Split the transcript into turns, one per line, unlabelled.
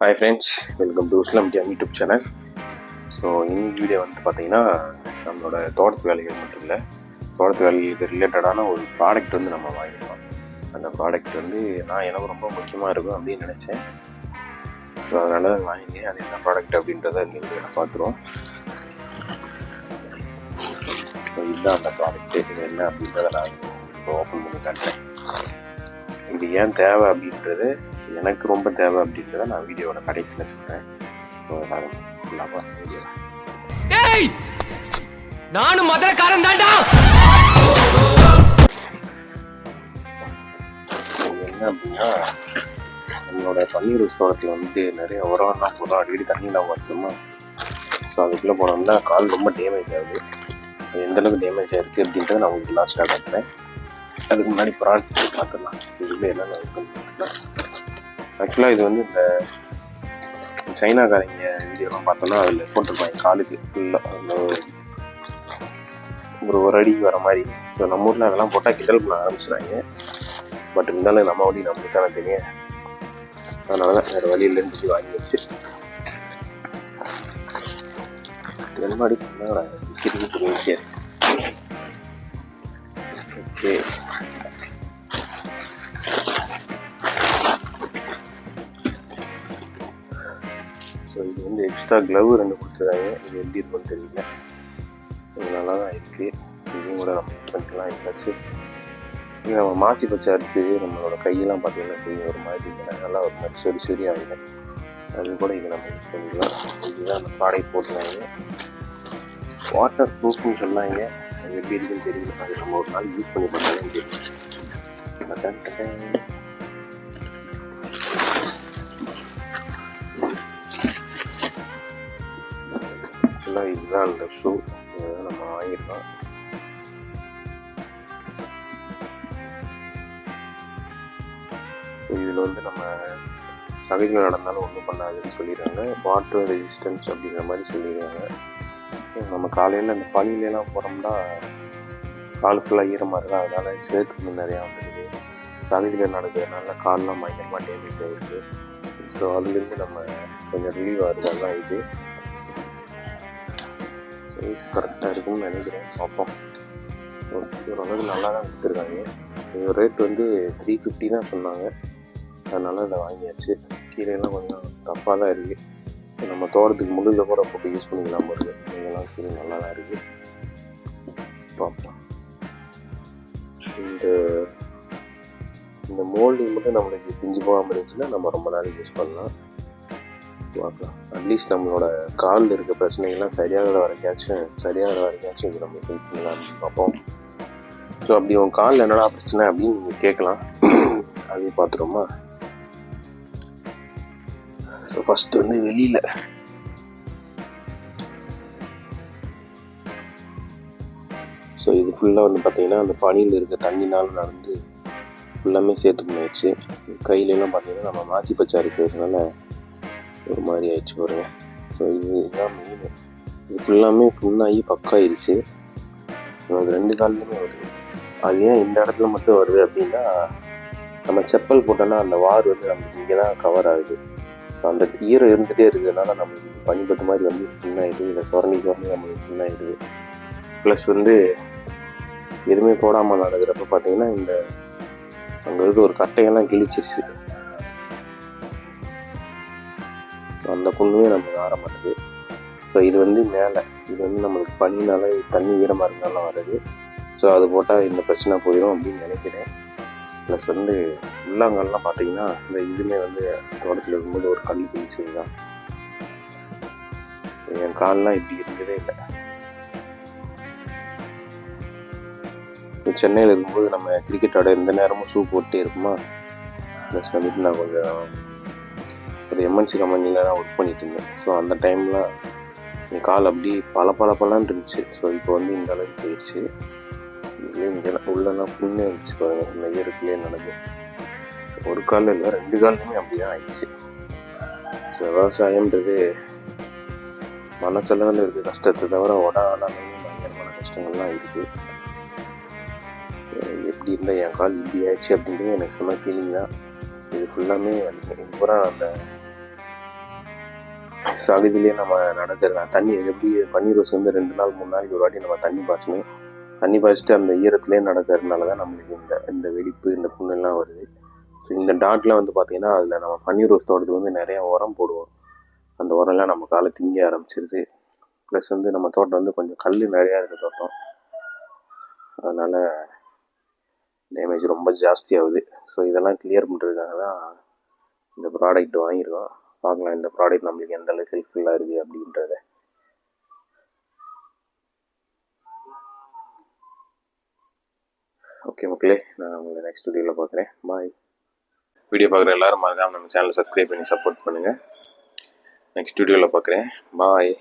Hi friends welcome to Islam jam YouTube channel so இன்னைக்கு video வந்து பார்த்தீங்கன்னா நம்மளோட தோட்டத்து வேலைகள் மட்டும் இல்லை தோட்டத்து வேலைகளுக்கு ரிலேட்டடான ஒரு ப்ராடக்ட் வந்து நம்ம வாங்கிடுவோம் அந்த ப்ராடக்ட் வந்து நான் எனக்கு ரொம்ப முக்கியமாக இருக்கும் அப்படின்னு நினச்சேன். ஸோ அதனால தான் வாங்கினேன். அது என்ன ப்ராடக்ட் அப்படின்றத நீங்கள் பார்த்துருவோம். ஸோ இதுதான் அந்த ப்ராடக்ட் இது என்ன அப்படின்றத நான் இப்போ ஓப்பன் பண்ணி காட்டுறேன். இது ஏன் தேவை அப்படின்றது எனக்கு ரொம்ப தேவை அப்படின்றத நான் வீடியோட கடைசியில் சொல்கிறேன் ஸோ எல்லாரும் ஃபுல்லாக வீடியோ
நானும் மதுரக்காரன் தான்டா!
என்ன அப்படின்னா நம்மளோட பன்னீர் தோட்டத்தில் வந்து நிறைய உரம்லாம் போதும் அடிக்கடி தண்ணிலாம் வச்சுமா ஸோ அதுக்குள்ளே போனோம்னா கால் ரொம்ப டேமேஜ் ஆகுது. அது எந்த அளவுக்கு டேமேஜ் ஆயிருக்கு அப்படின்றத நான் உங்களுக்கு லாஸ்ட்டாக காட்டுறேன். அதுக்கு முன்னாடி ப்ராடக்ட் பார்த்துடலாம். இதுல என்னென்ன இருக்குன்னு பார்த்துக்கலாம் ஆக்சுவலாக இது வந்து இந்த சைனாக்காரங்க வீடியோலாம் பார்த்தோன்னா அதில் போட்டிருப்பாங்க. காலுக்கு ஃபுல்லாக ஒரு ஒரு அடி வர மாதிரி. ஸோ நம்ம ஊரில் அதெல்லாம் போட்டால் கிண்டல் பண்ண ஆரம்பிச்சிடாங்க பட் இருந்தாலும் நம்ம வழி நம்மளுக்கு தானே தெரியும். அதனால தான் வேறு வழியிலேருந்து சொல்லி வாங்கி வச்சு. என்ன அடி பண்ணாங்க ஓகே வந்து எக்ஸ்ட்ரா க்ளவ் ரெண்டு கொடுத்துருக்காங்க. இது எப்படி இருக்குன்னு தெரியல. இது நல்லா தான் இருக்குது இதையும் கூட நம்ம யூஸ் பண்ணிக்கலாம் இருந்தாச்சு இது நம்ம மாசி பச்சை அடித்து நம்மளோட கையெல்லாம் பார்த்தீங்கன்னா தெரியும் ஒரு மாதிரி நல்லா ஒரு மாதிரி சொறி சொறி ஆகுது அது கூட இங்கே நம்ம யூஸ் பண்ணிக்கலாம். இதுதான் அந்த ப்ராடக்ட் போட்டுருக்காங்க வாட்டர் ப்ரூஃப்னு சொன்னாங்க. அது எப்படி இருக்குன்னு தெரியல. அது நம்ம ஒரு நாள் யூஸ் பண்ணி பார்த்தாலும் தெரியும் அதான் இதுதான் அந்த ஷூ இதை நம்ம வாங்கியிருக்கோம் இதில் வந்து நம்ம சகைகள் நடந்தாலும் ஒன்றும் பண்ணாதுன்னு சொல்லிடுறாங்க. வாட்டர் ரெசிஸ்டன்ஸ் அப்படிங்கிற மாதிரி சொல்லிடுறாங்க. நம்ம காலையில் இந்த பனியிலலாம் போகிறோம்னா கால் ஃபுல்லாக ஈரமாக இருக்கும் அதனால் சேர்த்து நிறையா வந்துடுது சகைகள் நடக்கிறதுனால கால்லாம் பயங்கரமாக டேமேஜ் ஆகிருக்கு ஸோ அதுலேருந்து நம்ம கொஞ்சம் ரிலீவ் ஆகுது. அதான் இது. ப்ரைஸ் கரெக்டாக இருக்கும்னு நினைக்கிறேன். பார்ப்போம். ஓரளவுக்கு நல்லா தான் கொடுத்துருக்காங்க. இது ரேட் வந்து த்ரீ ஃபிஃப்டி தான் சொன்னாங்க. அதனால் அதை வாங்கியாச்சு. கீழேலாம் கொஞ்சம் டஃப்பாக தான் இருக்குது நம்ம தோட்டத்துக்கு முள்ளில் கூட போட்டு யூஸ் பண்ணிக்கலாம் போது இதெல்லாம் கீழே நல்லா தான் இருக்குது பார்ப்போம். இந்த இந்த மோல்டிங் மட்டும் நம்மளுக்கு பிஞ்சு போகாமல் இருந்துச்சுன்னா நம்ம ரொம்ப நாளைக்கு யூஸ் பண்ணலாம். பார்க்கலாம். அட்லீஸ்ட் நம்மளோட காலில் இருக்க பிரச்சனைகள்லாம் சரியாகிற வரைக்காச்சும் சரியாகிற வரைக்காச்சும் இது நம்ம ஹெல்ப் பண்ணலாம் பார்ப்போம். ஸோ அப்படி உன் காலில் என்னடா பிரச்சனை அப்படின்னு நீங்கள் கேட்கலாம். அதையும் பார்த்துருமா ஸோ ஃபஸ்ட்டு வந்து வெளியில். ஸோ இது ஃபுல்லாக வந்து பார்த்தீங்கன்னா அந்த பனியில் இருக்க தண்ணினால் நடந்து ஃபுல்லாமே சேர்த்து பண்ணியாச்சு கையிலலாம் பார்த்தீங்கன்னா நம்ம மாச்சி பச்சா இருக்கிறதுனால ஒரு மாதிரி ஆயிடுச்சு பாருங்க. ஸோ இது இதுதான் மெயின் இது ஃபுல்லாமே புண்ணாகி பக்காயிருச்சு. அது ரெண்டு கால்லையுமே வருது. அது ஏன் இந்த இடத்துல மட்டும் வருது அப்படின்னா நம்ம செப்பல் போட்டோன்னா அந்த வார் வந்து நமக்கு இங்கே தான் கவர் ஆகுது. ஸோ அந்த ஈரம் இருந்துகிட்டே இருக்கிறதுனால நம்மளுக்கு பனிப்பட்ட மாதிரி வந்து புண்ணாயிடுது இல்லை சுரண்டி சுரண்டி நம்மளுக்கு புண்ணாயிடுது ப்ளஸ் வந்து எதுவுமே போடாமல் நடக்கிறப்ப பார்த்தீங்கன்னா இந்த அங்கே இருக்க ஒரு கட்டையெல்லாம் கிழிச்சிருச்சு. அந்த புண்ணுமே நமக்கு ஆற மாட்டுது ஸோ இது வந்து மேலே. இது வந்து நம்மளுக்கு பனினால தண்ணி ஈரமாக இருந்தாலும் வருது. ஸோ அது போட்டால் இந்த பிரச்சனை போயிடும் அப்படின்னு நினைக்கிறேன். ப்ளஸ் வந்து உள்ளாங்கல்லாம் பார்த்தீங்கன்னா இந்த இதுவுமே வந்து தோட்டத்தில் இருக்கும்போது ஒரு கல் பிடிச்சது தான். என் கால்லாம் இப்படி இருந்ததே இல்லை. சென்னையில் இருக்கும்போது நம்ம கிரிக்கெட்டோட எந்த நேரமும் ஷூ போட்டே இருக்குமா? ப்ளஸ் வந்துட்டு நான் கொஞ்சம் ஒரு எம்என்சி கம்பெனியில் தான் ஒர்க் பண்ணிட்டு இருந்தேன். ஸோ அந்த டைமில் என் கால் அப்படி பல பல பலன்னு இருந்துச்சு. ஸோ இப்போ வந்து இந்த அளவுக்கு போயிடுச்சு. இதுலேயே இங்கே உள்ளெல்லாம் புண்ணே இருந்துச்சு பாருங்கள் இந்த ஈரத்துலேயே நடந்து. ஒரு காலில் இல்லை ரெண்டு காலுமே அப்படி தான் ஆயிடுச்சு. ஸோ விவசாயம்ன்றது மனசெல்லாம் இருக்க. கஷ்டத்தை தவிர உடனே பயங்கரமான கஷ்டங்கள்லாம் இருக்குது எப்படி இருந்தால் என் கால் இப்படி ஆயிடுச்சு அப்படின்றது எனக்கு செம்ம ஃபீலிங் தான். இது ஃபுல்லாமே வந்து பூரா அந்த சகதியிலே நம்ம நடக்கிற தண்ணி எப்படி பன்னீர் ரோஸ் வந்து ரெண்டு நாள் மூணு நாளைக்கு ஒரு வாட்டி நம்ம தண்ணி பாய்ச்சணும். தண்ணி பாய்ச்சிட்டு அந்த ஈரத்துலேயே நடக்கிறதுனால தான் நம்மளுக்கு இந்த இந்த வெடிப்பு இந்த புண்ணெல்லாம் வருது. ஸோ இந்த டாட்லாம் வந்து பார்த்தீங்கன்னா அதில் நம்ம பன்னீர் ரோஸ் தோட்டத்துக்கு வந்து நிறையா உரம் போடுவோம். அந்த உரம்லாம் நம்ம காலை திங்க ஆரம்பிச்சிருது. ப்ளஸ் வந்து நம்ம தோட்டம் வந்து கொஞ்சம் கல் நிறையா இருக்குது தோட்டம். அதனால் டேமேஜ் ரொம்ப ஜாஸ்தியாகுது. ஸோ இதெல்லாம் கிளியர் பண்ணுறதுக்காக தான் இந்த ப்ராடக்ட் வாங்கியிருக்கோம். பார்க்கலாம். இந்த ப்ராடக்ட் நம்மளுக்கு எந்த அளவுக்கு ஹெல்ப்ஃபுல்லாக இருக்குது அப்படின்றத. ஓகே மக்களே நான் உங்களை நெக்ஸ்ட் வீடியோவில் பார்க்குறேன். பாய் வீடியோ பார்க்குற எல்லாரும் மறக்காம நம்ம சேனலை சப்ஸ்கிரைப் பண்ணி சப்போர்ட் பண்ணுங்கள் நெக்ஸ்ட் வீடியோவில் பார்க்குறேன். பாய்